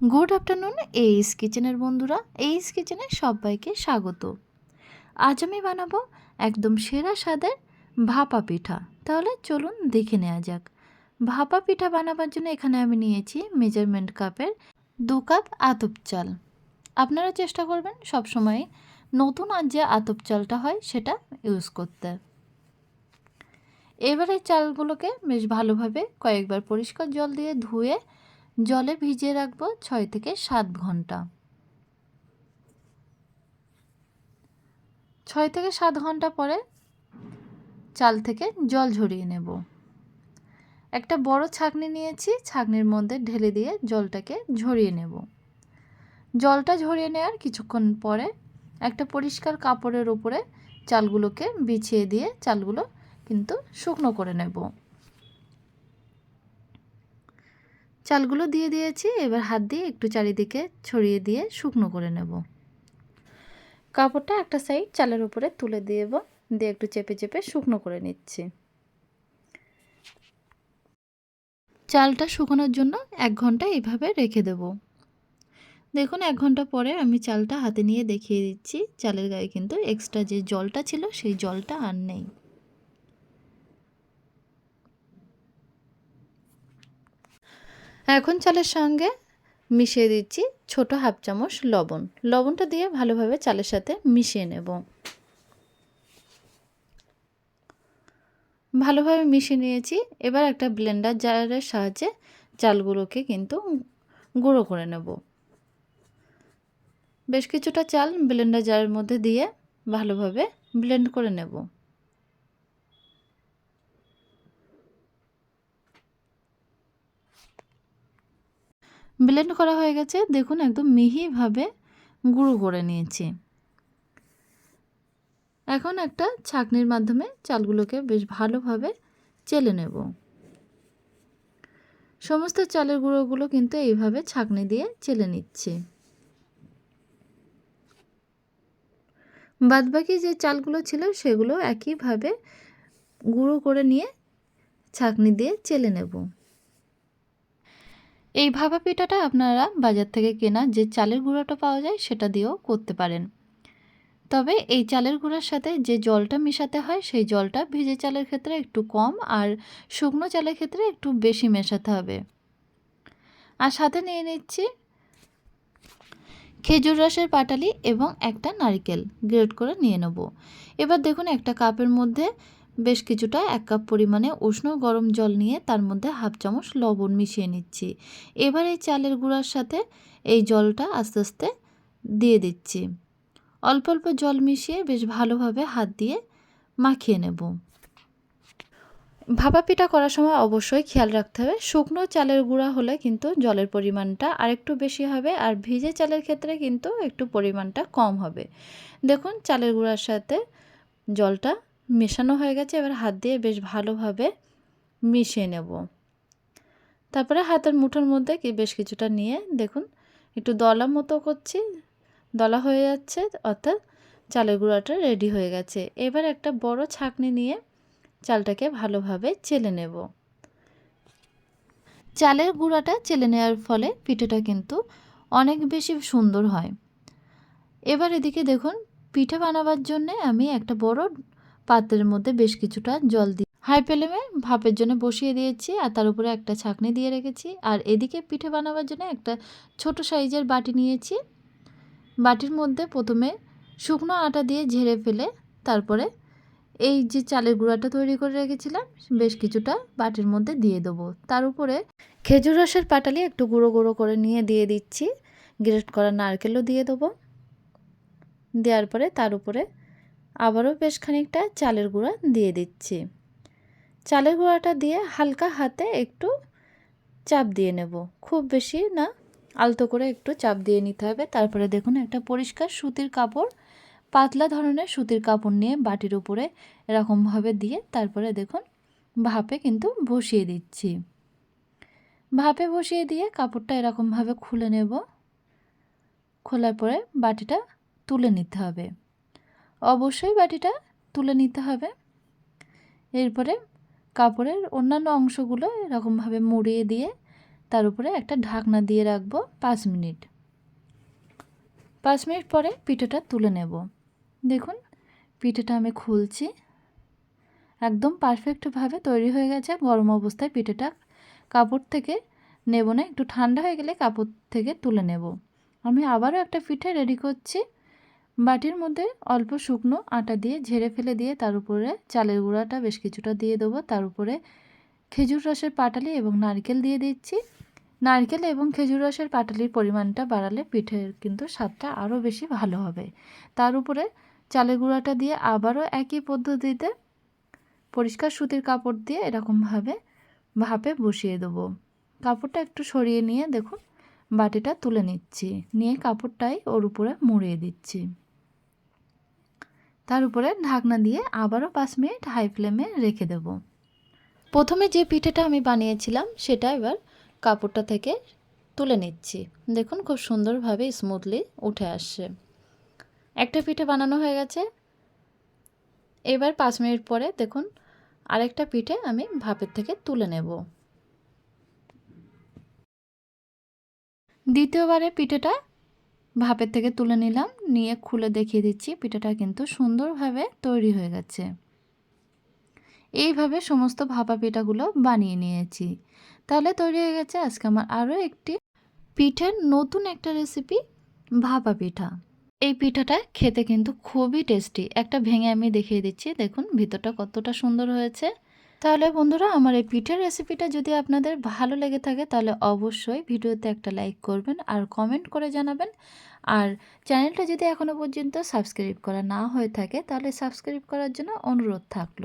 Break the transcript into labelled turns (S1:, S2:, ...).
S1: Good afternoon, এইস কিচেনের বন্ধুরা, এইস কিচেনে সবাইকে স্বাগত। আজ আমি বানাবো একদম সেরা স্বাদের ভাপা পিঠা। তাহলে চলুন দেখে নেওয়া যাক। ভাপা পিঠা বানাবার জন্য এখানে আমি নিয়েছি মেজারমেন্ট কাপের দু কাপ আতপ চাল। আপনারা চেষ্টা করবেন সব সময় নতুন আর যে আতপ চালটা হয় সেটা ইউজ করতে। এবারে চালগুলোকে বেশ ভালোভাবে কয়েকবার পরিষ্কার জল দিয়ে ধুয়ে জলে ভিজিয়ে রাখব ছয় থেকে সাত ঘণ্টা। ছয় থেকে সাত ঘণ্টা পরে চাল থেকে জল ঝরিয়ে নেব। একটা বড় ছাকনি নিয়েছি, ছাকনির মধ্যে ঢেলে দিয়ে জলটাকে ঝরিয়ে নেব। জলটা ঝরিয়ে নেওয়ার কিছুক্ষণ পরে একটা পরিষ্কার কাপড়ের উপরে চালগুলোকে বিছিয়ে দিয়ে চালগুলো কিন্তু শুকনো করে নেব। চালগুলো দিয়ে দিয়েছি, এবার হাত দিয়ে একটু চারিদিকে ছড়িয়ে দিয়ে শুকনো করে নেব। কাপড়টা একটা সাইড চালের উপরে তুলে দেব, দিয়ে একটু চেপে চেপে শুকনো করে নিচ্ছি। চালটা শুকানোর জন্য এক ঘণ্টা এইভাবে রেখে দেব। দেখুন, এক ঘণ্টা পরে আমি চালটা হাতে নিয়ে দেখিয়ে দিচ্ছি। চালের গায়ে কিন্তু এক্সট্রা যে জলটা ছিল, সেই জলটা আর নেই। এখন চালের সঙ্গে মিশিয়ে দিচ্ছি ছোট হাফ চামচ লবণ। লবণটা দিয়ে ভালোভাবে চালের সাথে মিশিয়ে নেব। ভালোভাবে মিশিয়ে নিয়েছি। এবার একটা ব্লেন্ডার জারের সাহায্যে চালগুলোকে কিন্তু গুঁড়ো করে নেব। বেশ কিছুটা চাল ব্লেন্ডার জারের মধ্যে দিয়ে ভালোভাবে ব্লেন্ড করে নেব। ব্লেন্ড করা হয়ে গেছে। দেখুন, একদম মিহিভাবে গুঁড়ো করে নিয়েছি। এখন একটা ছাকনির মাধ্যমে চালগুলোকে বেশ ভালোভাবে চেলে নেব। সমস্ত চালের গুঁড়োগুলো কিন্তু এইভাবে ছাকনি দিয়ে চেলে নিচ্ছি। বাদবাকি যে চালগুলো ছিল, সেগুলো একইভাবে গুঁড়ো করে নিয়ে ছাকনি দিয়ে চেলে নেব। এই ভাপা পিঠাটা আপনারা বাজার থেকে কেনা যে চালের গুঁড়োটা পাওয়া যায় সেটা দিয়েও করতে পারেন। তবে এই চালের গুঁড়োর সাথে যে জলটা মেশাতে হয় সেই জলটা ভিজে চালের ক্ষেত্রে একটু কম আর শুকনো চালের ক্ষেত্রে একটু বেশি মেশাতে হবে। আর সাথে নিয়ে নিচ্ছি খেজুর রসের পাটালি এবং একটা নারকেল, গ্রেট করে নিয়ে নেব। এবার দেখুন একটা কাপের মধ্যে বেশ কিছুটা এক কাপ পরিমাণে উষ্ণ গরম জল নিয়ে তার মধ্যে হাফ চামচ লবণ মিশিয়ে নিচ্ছি। এবার এই চালের গুঁড়ার সাথে এই জলটা আস্তে আস্তে দিয়ে দিচ্ছি। অল্প অল্প জল মিশিয়ে বেশ ভালোভাবে হাত দিয়ে মাখিয়ে নেব। ভাপা পিঠা করার সময় অবশ্যই খেয়াল রাখতে হবে, শুকনো চালের গুঁড়া হলে কিন্তু জলের পরিমাণটা আরেকটু বেশি হবে আর ভিজে চালের ক্ষেত্রে কিন্তু একটু পরিমাণটা কম হবে। দেখুন, চালের গুঁড়ার সাথে জলটা মেশানো হয়ে গেছে, এবার হাত দিয়ে বেশ ভালোভাবে মিশিয়ে নেব। তারপরে হাতের মুঠোর মধ্যে কি বেশ কিছুটা নিয়ে দেখুন, একটু দলা মতো করছি, দলা হয়ে যাচ্ছে, অর্থাৎ চালের গুঁড়াটা রেডি হয়ে গেছে। এবার একটা বড় ছাকনি নিয়ে চালটাকে ভালোভাবে চেলে নেব। চালের গুঁড়াটা চেলে নেওয়ার ফলে পিঠেটা কিন্তু অনেক বেশি সুন্দর হয়। এবার এদিকে দেখুন, পিঠে বানাবার জন্যে আমি একটা বড় পাত্রের মধ্যে বেশ কিছুটা জল দিয়ে হাই ফ্লেমে ভাপের জন্য বসিয়ে দিয়েছি আর তার উপরে একটা ছাকনি দিয়ে রেখেছি। আর এদিকে পিঠে বানাবার জন্য একটা ছোট সাইজের বাটি নিয়েছি। বাটির মধ্যে প্রথমে শুকনো আটা দিয়ে ঝেড়ে ফেলে তারপরে এই যে চালের গুঁড়াটা তৈরি করে রেখেছিলাম, বেশ কিছুটা বাটির মধ্যে দিয়ে দেবো। তার উপরে খেজুর রসের পাটালি একটু গুঁড়ো গুঁড়ো করে নিয়ে দিয়ে দিচ্ছি। গ্রেট করা নারকেলও দিয়ে দেবো। দেওয়ার পরে তার উপরে আবারও বেশ খানিকটা চালের গুঁড়া দিয়ে দিচ্ছি। চালের গুঁড়াটা দিয়ে হালকা হাতে একটু চাপ দিয়ে নেব। খুব বেশি না, আলতো করে একটু চাপ দিয়ে নিতে হবে। তারপরে দেখুন, একটা পরিষ্কার সুতির কাপড়, পাতলা ধরনের সুতির কাপড় নিয়ে বাটির উপরে এরকমভাবে দিয়ে তারপরে দেখুন, ভাপে কিন্তু বসিয়ে দিচ্ছি। ভাপে বসিয়ে দিয়ে কাপড়টা এরকমভাবে খুলে নেব। খোলার পরে বাটিটা তুলে নিতে হবে। অবশ্যই বাটিটা তুলে নিতে হবে। এরপরে কাপড়ের অন্যান্য অংশগুলো এরকমভাবে মুড়িয়ে দিয়ে তার উপরে একটা ঢাকনা দিয়ে রাখব পাঁচ মিনিট। পাঁচ মিনিট পরে পিঠাটা তুলে নেব। দেখুন, পিঠাটা আমি খুলছি। একদম পারফেক্টভাবে তৈরি হয়ে গেছে। গরম অবস্থায় পিঠাটা কাপড় থেকে নেব না, একটু ঠান্ডা হয়ে গেলে কাপড় থেকে তুলে নেব। আমি আবারও একটা পিঠে রেডি করছি। বাটির মধ্যে অল্প শুকনো আটা দিয়ে ঝেড়ে ফেলে দিয়ে তার উপরে চালের গুঁড়াটা বেশ কিছুটা দিয়ে দেবো। তার উপরে খেজুর রসের পাটালি এবং নারকেল দিয়ে দিচ্ছি। নারকেল এবং খেজুর রসের পাটালির পরিমাণটা বাড়ালে পিঠের কিন্তু স্বাদটা আরও বেশি ভালো হবে। তার উপরে চালের গুঁড়াটা দিয়ে আবারও একই পদ্ধতিতে পরিষ্কার সুতির কাপড় দিয়ে এরকমভাবে ভাপে বসিয়ে দেবো। কাপড়টা একটু সরিয়ে নিয়ে দেখুন, বাটিটা তুলে নিচ্ছি। নিয়ে কাপড়টাই ওর উপরে মুড়িয়ে দিচ্ছি। তার উপরে ঢাকনা দিয়ে আবারও পাঁচ মিনিট হাই ফ্লেমে রেখে দেব। প্রথমে যে পিঠেটা আমি বানিয়েছিলাম, সেটা এবার কাপড়টা থেকে তুলে নিচ্ছি। দেখুন, খুব সুন্দরভাবে স্মুথলি উঠে আসছে। একটা পিঠে বানানো হয়ে গেছে। এবার পাঁচ মিনিট পরে দেখুন, আরেকটা পিঠে আমি ভাপের থেকে তুলে নেব। দ্বিতীয়বারে পিঠেটা ভাপের থেকে তুলে নিলাম, নিয়ে খুলে দেখিয়ে দিচ্ছি, পিঠাটা কিন্তু সুন্দরভাবে তৈরি হয়ে গেছে। এইভাবে সমস্ত ভাপা পিঠাগুলো বানিয়ে নিয়েছি। তাহলে তৈরি হয়ে গেছে আজকে আমার আরও একটি পিঠের নতুন একটা রেসিপি ভাপা পিঠা। এই পিঠাটা খেতে কিন্তু খুবই টেস্টি একটা ভেঙে আমি দেখিয়ে দিচ্ছি, দেখুন ভিতরটা কতটা সুন্দর হয়েছে। তাহলে বন্ধুরা, আমার এই পিঠের রেসিপিটা যদি আপনাদের ভালো লেগে থাকে, তাহলে অবশ্যই ভিডিওতে একটা লাইক করবেন আর কমেন্ট করে জানাবেন। আর চ্যানেলটা যদি এখনও পর্যন্ত সাবস্ক্রাইব করা না হয়ে থাকে, তাহলে সাবস্ক্রাইব করার জন্য অনুরোধ থাকল।